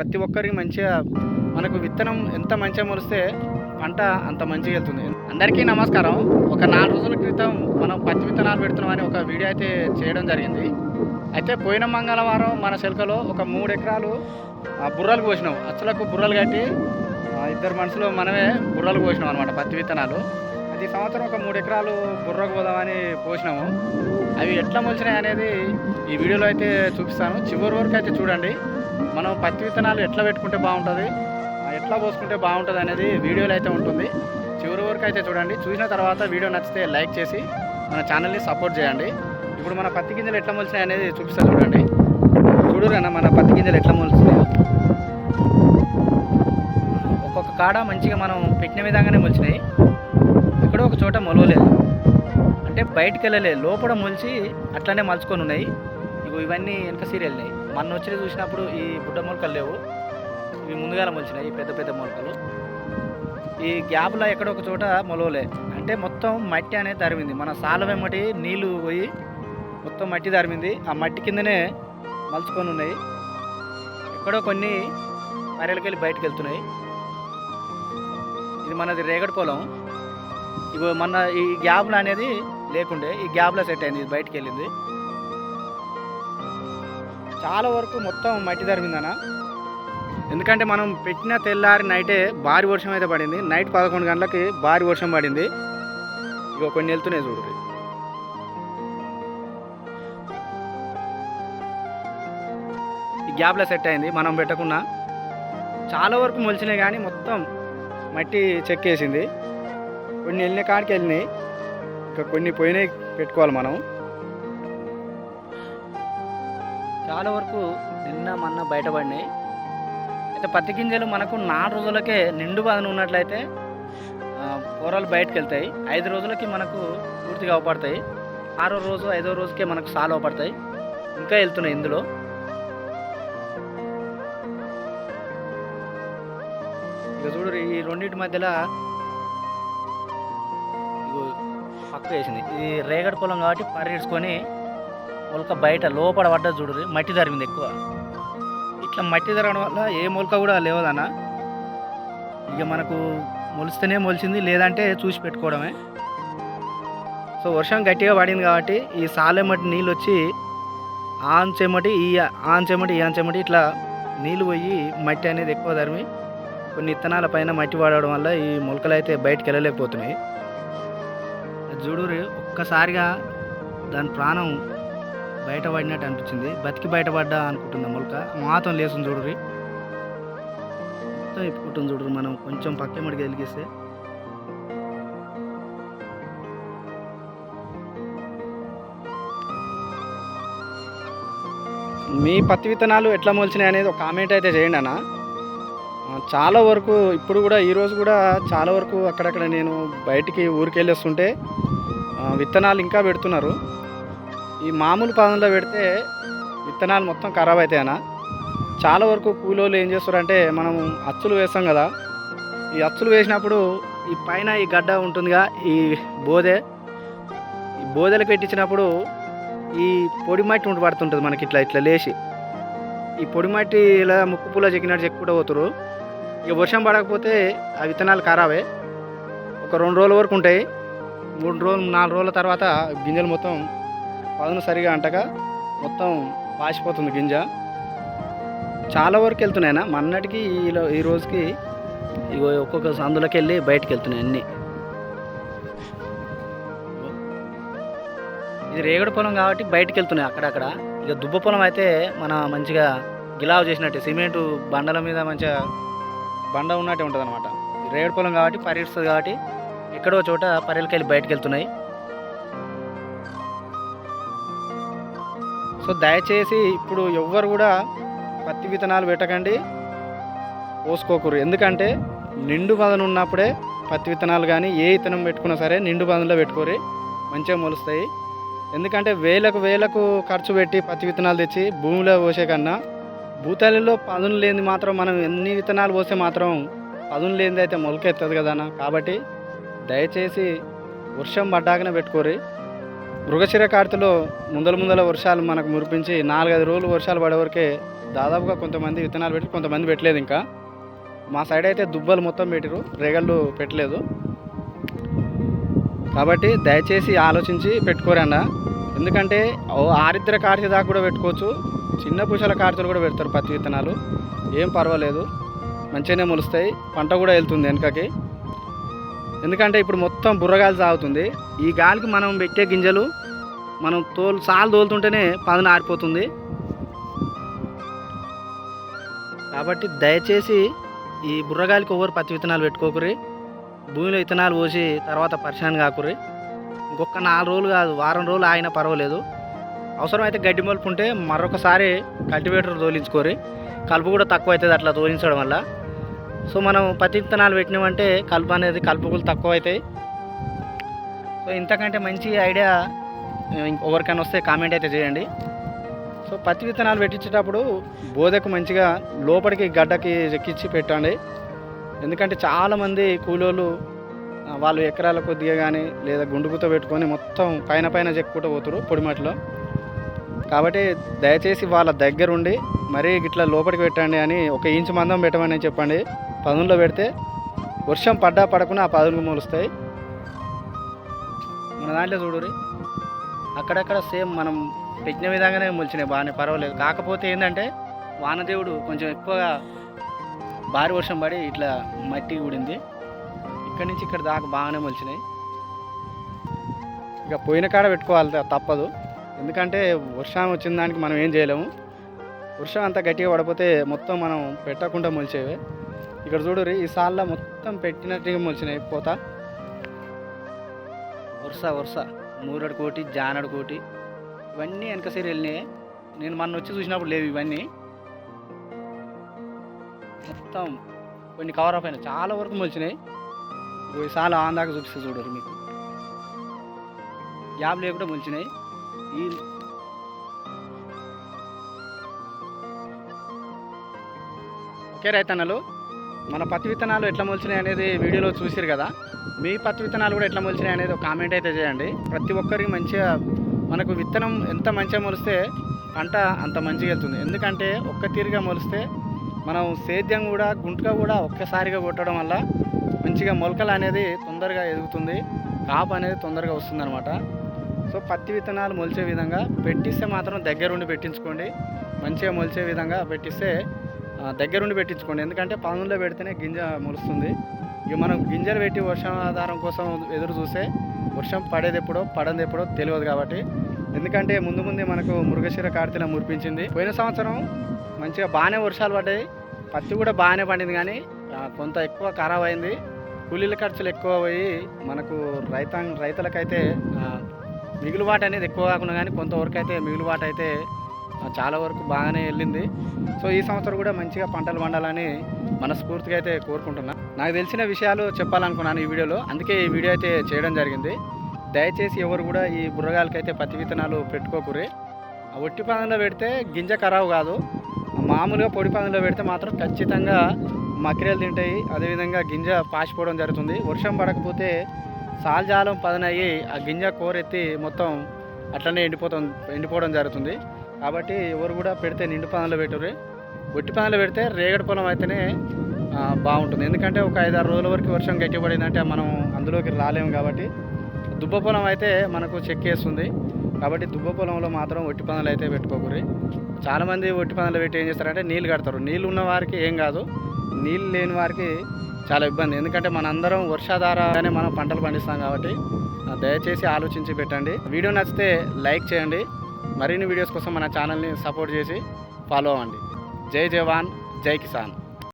ప్రతి ఒక్కరికి మంచిగా మనకు విత్తనం ఎంత మంచిగా మొలిస్తే పంట అంత మంచిగా వెళ్తుంది. అందరికీ నమస్కారం. ఒక నాలుగు రోజుల క్రితం మనం పత్తి విత్తనాలు పెడుతున్నామని ఒక వీడియో అయితే చేయడం జరిగింది. అయితే పోయిన మంగళవారం మన శిల్కలో ఒక మూడు ఎకరాలు ఆ, బుర్రలు పోసినాం అచ్చులకు బుర్రలు కట్టి ఇద్దరు మనుషులు మనమే బుర్రలు పోసినాం అనమాట పత్తి విత్తనాలు. అది సంవత్సరం ఒక మూడు ఎకరాలు బుర్రకు పోదామని పోసినాము అవి ఎట్లా మొలిచినాయి అనేది ఈ వీడియోలో అయితే చూపిస్తాను. చివరి వరకు అయితే చూడండి. మనం పత్తి విత్తనాలు ఎట్లా పెట్టుకుంటే బాగుంటుంది ఎట్లా పోసుకుంటే బాగుంటుంది అనేది వీడియోలో అయితే ఉంటుంది. చివరి వరకు అయితే చూడండి. చూసిన తర్వాత వీడియో నచ్చితే లైక్ చేసి మన ఛానల్ని సపోర్ట్ చేయండి. ఇప్పుడు మన పత్తి గింజలు ఎట్లా మొలిచినాయి అనేది చూపిస్తా చూడండి. చూడురన్నా మన పత్తి గింజలు ఎట్లా మొలిచినాయో ఒక్కొక్క కాడ మంచిగా మనం పెట్టిన విధంగానే మొలిచినాయి. ఎక్కడో ఒక చోట మొలవలేదు. అంటే బయటికి వెళ్ళలేదు లోపల మొలిచి అట్లనే మలుచుకొని ఉన్నాయి. ఇగో ఇవన్నీ వెనక సీరియల్నాయి మొన్న వచ్చి చూసినప్పుడు ఈ బుడ్డ మొలకలు లేవు. ఇవి ముందుగాల మొలిచినాయి ఈ పెద్ద పెద్ద మొలకలు. ఈ గ్యాప్లో ఎక్కడో ఒక చోట మొలవలే. అంటే మొత్తం మట్టి అనేది తరిమింది. మన సాల వెమ్మటి నీళ్ళు పోయి మొత్తం మట్టి తరిమింది. ఆ మట్టి కిందనే మలుచుకొని ఉన్నాయి. ఎక్కడో కొన్ని పర్యలకెళ్ళి బయటకు వెళ్తున్నాయి. ఇది మనది రేగడి పొలం. ఇగో మన ఈ గ్యాప్లో అనేది లేకుండే. ఈ గ్యాప్లో సెట్ అయింది. ఇది బయటికి వెళ్ళింది. చాలా వరకు మొత్తం మట్టి తరిమిందన్న ఎందుకంటే మనం పెట్టిన తెల్లారి నైటే భారీ వర్షం అయితే పడింది. నైట్ పదకొండు గంటలకి భారీ వర్షం పడింది. ఇగో కొన్ని వెళ్తున్నాయి చూడు. ఈ గ్యాప్లో సెట్ అయింది. మనం పెట్టకుండా చాలా వరకు మొలిచినాయి కానీ మొత్తం మట్టి చెక్కేసింది. కొన్ని వెళ్ళిన కాడికి వెళ్ళినాయి. ఇంకా కొన్ని పోయినాయి పెట్టుకోవాలి మనం. చాలా వరకు నిన్న మొన్న బయటపడినాయి. అయితే పత్తి గింజలు మనకు నాలుగు రోజులకే నిండు బాధన ఉన్నట్లయితే కూరలు బయటకు వెళ్తాయి ఐదు రోజులకి మనకు పూర్తిగా అవపడతాయి. ఆరో రోజు ఐదో రోజుకే మనకు సాలు అవపడతాయి. ఇంకా వెళ్తున్నాయి ఇందులో. ఇక చూడు ఈ రెండింటి మధ్యలో పక్క వేసింది. ఇది రేగడి పొలం కాబట్టి పరిగెడుచుకొని మొలక బయట లోపల పడ్డది చూడరు మట్టి తరిమింది ఎక్కువ. ఇట్లా మట్టి తరగడం వల్ల ఏ మొలక కూడా లేవదన్న ఇక మనకు మొలిస్తేనే మొలిచింది లేదంటే చూసి పెట్టుకోవడమే. సో వర్షం గట్టిగా పడింది కాబట్టి ఈ సాలెమ్మటి నీళ్ళు వచ్చి ఆన్ చెమ్మటి ఈ ఆన్ చెమటి ఈ ఆన్ చెమ్మటి ఇట్లా నీళ్ళు పోయి మట్టి అనేది ఎక్కువ తరిమి కొన్ని ఇత్తనాల పైన మట్టి వాడడం వల్ల ఈ మొలకలు అయితే బయటకు వెళ్ళలేకపోతున్నాయి. చూడు ఒక్కసారిగా దాని ప్రాణం బయటపడినట్టు అనిపించింది. బతికి బయటపడ్డా అనుకుంటుంది మొలక. మాతం లేస్తుంది చూడురి మొత్తం ఇప్పుకుంటుంది చూడరు మనం. కొంచెం పక్కెమ్మడికి వెలిగిస్తే. మీ పత్తి విత్తనాలు ఎట్లా మొలిచినాయి అనేది ఒక కామెంట్ అయితే చేయండి అన్న. చాలా వరకు ఇప్పుడు కూడా ఈరోజు కూడా చాలా వరకు అక్కడక్కడ నేను బయటికి ఊరికెళ్ళేస్తుంటే విత్తనాలు ఇంకా పెడుతున్నారు. ఈ మామూలు పదంలో పెడితే విత్తనాలు మొత్తం ఖరాబ్ అవుతాయనా చాలా వరకు కూలోళ్ళు ఏం చేస్తారంటే మనం అచ్చులు వేస్తాం కదా ఈ అచ్చులు వేసినప్పుడు ఈ పైన ఈ గడ్డ ఉంటుందిగా ఈ బోదె ఈ బోదెలు పెట్టించినప్పుడు ఈ పొడి మట్టి ఉండి పడుతుంటుంది మనకి ఇట్లా ఇట్లా లేచి. ఈ పొడి మట్టి ఇలా ముక్కు పూల చెక్కినట్టు చెక్కుంటూ పోతురు ఇక వర్షం పడకపోతే ఆ విత్తనాలు ఖరాబే. ఒక రెండు రోజుల వరకు ఉంటాయి. మూడు రోజులు నాలుగు రోజుల తర్వాత గింజలు మొత్తం పదును సరిగా అంటక మొత్తం పాసిపోతుంది గింజ. చాలా వరకు వెళ్తున్నాయి మన్నటికి ఈలో ఈ రోజుకి ఇగో ఒక్కొక్క సందులోకి వెళ్ళి బయటకు వెళ్తున్నాయి అన్నీ. ఇది రేగడి పొలం కాబట్టి బయటకు వెళ్తున్నాయి అక్కడక్కడ. ఇక దుబ్బ పొలం అయితే మన మంచిగా గిలావ్ చేసినట్టే. సిమెంటు బండల మీద మంచిగా బండ ఉన్నట్టే ఉంటుంది అనమాట రేగడి పొలం కాబట్టి పరిగెడుస్తుంది కాబట్టి ఎక్కడో చోట పర్రెలకి వెళ్ళి వెళ్తున్నాయి సో దయచేసి ఇప్పుడు ఎవ్వరు కూడా పత్తి విత్తనాలు పెట్టకండి పోసుకోకూరు ఎందుకంటే నిండు బదన ఉన్నప్పుడే పత్తి విత్తనాలు కానీ ఏ విత్తనం పెట్టుకున్నా సరే నిండు బదనలో పెట్టుకోరి మంచిగా మొలుస్తాయి. ఎందుకంటే వేలకు వేలకు ఖర్చు పెట్టి పత్తి విత్తనాలు తెచ్చి భూమిలో పోసే కన్నా భూతాలలో పదును లేనిది మాత్రం మనం ఎన్ని విత్తనాలు పోస్తే మాత్రం పదును లేనిది అయితే మొలకెత్తుంది కదా కాబట్టి దయచేసి వర్షం పడ్డాకనే పెట్టుకోరి మృగశిర కార్తెలో ముందల ముందల వర్షాలు మనకు మురిపించి నాలుగైదు రోజులు వర్షాలు పడే వరకే దాదాపుగా కొంతమంది విత్తనాలు పెట్టి కొంతమంది పెట్టలేదు ఇంకా. మా సైడ్ అయితే దుబ్బలు మొత్తం పెట్టిరు రేగళ్ళు పెట్టలేదు. కాబట్టి దయచేసి ఆలోచించి పెట్టుకోరండ ఎందుకంటే ఆరిద్ర కార్తె దాకా కూడా పెట్టుకోవచ్చు చిన్న పూసల కార్తెలు కూడా పెడతారు పత్తి విత్తనాలు. ఏం పర్వాలేదు మంచిగానే మొలుస్తాయి పంట కూడా వెళ్తుంది వెనకకి. ఎందుకంటే ఇప్పుడు మొత్తం బుర్రగాలి సాగుతుంది. ఈ గాలికి మనం పెట్టే గింజలు మనం తోలు సాలు తోలుతుంటేనే పదన ఆరిపోతుంది కాబట్టి దయచేసి ఈ బుర్రగాలికి ఎవరు పత్తి విత్తనాలు పెట్టుకోకురి భూమిలో విత్తనాలు పోసి తర్వాత పరిశాన్ కాకురి ఇంకొక నాలుగు రోజులు కాదు వారం రోజులు ఆగినా పర్వాలేదు. అవసరమైతే గడ్డి మలుపు ఉంటే మరొకసారి కల్టివేటర్ తోలించుకోరి కలుపు కూడా తక్కువ అవుతుంది అట్లా తోలించడం వల్ల. సో మనం పత్తి విత్తనాలు పెట్టినామంటే కలుపు అనేది కలుపుకులు తక్కువ అవుతాయి సో ఇంతకంటే మంచి ఐడియా ఎవరికైనా వస్తే కామెంట్ అయితే చేయండి. సో పత్తి విత్తనాలు పెట్టించేటప్పుడు బోధకు మంచిగా లోపలికి గడ్డకి ఎక్కించి పెట్టండి. ఎందుకంటే చాలామంది కూలోళ్ళు వాళ్ళు ఎకరాల కొద్దిగా కానీ లేదా గుండుగుతో పెట్టుకొని మొత్తం పైన పైన చెక్కుంటూ పోతారు పొడిమట్లో కాబట్టి దయచేసి వాళ్ళ దగ్గరుండి మరీ ఇట్లా లోపలికి పెట్టండి అని ఒక ఇంచు మందం పెట్టమని చెప్పండి. పదునులో పెడితే వర్షం పడ్డా పడకుండా ఆ పదునుకు మొలుస్తాయి. మన దాంట్లో చూడురి అక్కడక్కడ సేమ్ మనం పెట్టిన విధంగానే మొలిచినాయి బాగానే పర్వాలేదు. కాకపోతే ఏంటంటే వానదేవుడు కొంచెం ఎక్కువగా భారీ వర్షం పడి ఇట్లా మట్టి ఊడింది. ఇక్కడి నుంచి ఇక్కడ దాకా బాగానే మొలిచినాయి. ఇక పోయిన కాడ పెట్టుకోవాలి తప్పదు. ఎందుకంటే వర్షం వచ్చిన దానికి మనం ఏం చేయలేము. వర్షం అంత గట్టిగా పడిపోతే మొత్తం మనం పెట్టకుండా మొలిచేవి. ఇక్కడ చూడురి ఈ సాల్లో మొత్తం పెట్టినట్టుగా మొలిచినాయి పోత. వరుస వరుస. మూరడు కోటి జానడు కోటి. ఇవన్నీ వెనక సైడ్ వెళ్ళినాయి. నేను మొన్న వచ్చి చూసినప్పుడు లేవు ఇవన్నీ. మొత్తం కొన్ని కవర్ అప్ అయినాయి. చాలా వరకు మొలిచినాయి. ఇగో సార్లు ఆందాక చూపిస్తే చూడరు మీకు. గ్యాప్ లేకుండా మొలిచినాయి. ఈ ఓకే రైతన్నలు మన పత్తి విత్తనాలు ఎట్లా మొలిచినాయి అనేది వీడియోలో చూసిరు కదా. మీ పత్తి విత్తనాలు కూడా ఎట్లా మొలిచినాయి అనేది ఒక కామెంట్ అయితే చేయండి. ప్రతి ఒక్కరికి మంచిగా మనకు విత్తనం ఎంత మంచిగా మొలిస్తే పంట అంత మంచిగా వెళ్తుంది. ఎందుకంటే ఒక్క తీరుగా మొలిస్తే మనం సేద్యం కూడా గుంటగా కూడా ఒక్కసారిగా కొట్టడం వల్ల మంచిగా మొలకలు అనేది తొందరగా ఎదుగుతుంది. కాపు అనేది తొందరగా వస్తుంది అనమాట సో పత్తి విత్తనాలు మొలిచే విధంగా పెట్టిస్తే మాత్రం దగ్గరుండి పెట్టించుకోండి. మంచిగా మొలిచే విధంగా పెట్టిస్తే దగ్గరుండి పెట్టించుకోండి. ఎందుకంటే పనుల్లో పెడితేనే గింజ మొలుస్తుంది. ఇక మనం గింజలు పెట్టి వర్షం ఆధారం కోసం ఎదురు చూస్తే వర్షం పడేది ఎప్పుడో పడంది ఎప్పుడో తెలియదు కాబట్టి. ఎందుకంటే ముందు ముందే మనకు మృగశిర కార్తెల మురిపించింది. పోయిన సంవత్సరం మంచిగా బాగానే వర్షాలు పడ్డాయి. పత్తి కూడా బాగానే పండింది కానీ కొంత ఎక్కువ ఖరాబ్ అయింది. కూలీల ఖర్చులు ఎక్కువ పోయి మనకు రైతాంగ రైతులకైతే మిగులుబాటు అనేది ఎక్కువ కాకుండా కానీ కొంతవరకు అయితే మిగులుబాటు అయితే చాలా వరకు బాగానే వెళ్ళింది. సో ఈ సంవత్సరం కూడా మంచిగా పంటలు పండాలని మనస్ఫూర్తిగా అయితే కోరుకుంటున్నాను నాకు తెలిసిన విషయాలు చెప్పాలనుకున్నాను ఈ వీడియోలో. అందుకే ఈ వీడియో అయితే చేయడం జరిగింది. దయచేసి ఎవరు కూడా ఈ బుర్రగాలకైతే పత్తి విత్తనాలు పెట్టుకోకూరి ఆ ఒట్టి పదంలో పెడితే గింజ ఖరాబు కాదు. మామూలుగా పొడి పదంలో పెడితే మాత్రం ఖచ్చితంగా మకిరేలు తింటాయి. అదేవిధంగా గింజ పాసిపోవడం జరుగుతుంది. వర్షం పడకపోతే సాల్జాలం పదనయ్యి ఆ గింజ కోరెత్తి మొత్తం అట్లనే ఎండిపోతాం ఎండిపోవడం జరుగుతుంది. కాబట్టి ఎవరు కూడా పెడితే నిండు పనులు పెట్టరు. ఒట్టి పనులు పెడితే రేగడి పొలం అయితేనే బాగుంటుంది. ఎందుకంటే ఒక ఐదారు రోజుల వరకు వర్షం గట్టిపడిందంటే మనం అందులోకి రాలేము కాబట్టి. దుబ్బ పొలం అయితే మనకు చెక్కేస్తుంది కాబట్టి దుబ్బ పొలంలో మాత్రం ఒట్టి పనులు అయితే పెట్టుకోకూరి. చాలామంది ఒట్టి పనులు పెట్టి ఏం చేస్తారంటే నీళ్ళు కడతారు. నీళ్ళు ఉన్న వారికి ఏం కాదు. నీళ్ళు లేని వారికి చాలా ఇబ్బంది. ఎందుకంటే మనందరం వర్షాధారగానే మనం పంటలు పండిస్తాం కాబట్టి దయచేసి ఆలోచించి పెట్టండి. వీడియో నచ్చితే లైక్ చేయండి. మరిన్ని వీడియోస్ కోసం మన ఛానల్ని సపోర్ట్ చేసి ఫాలో అవ్వండి. జై జవాన్ జై కిసాన్.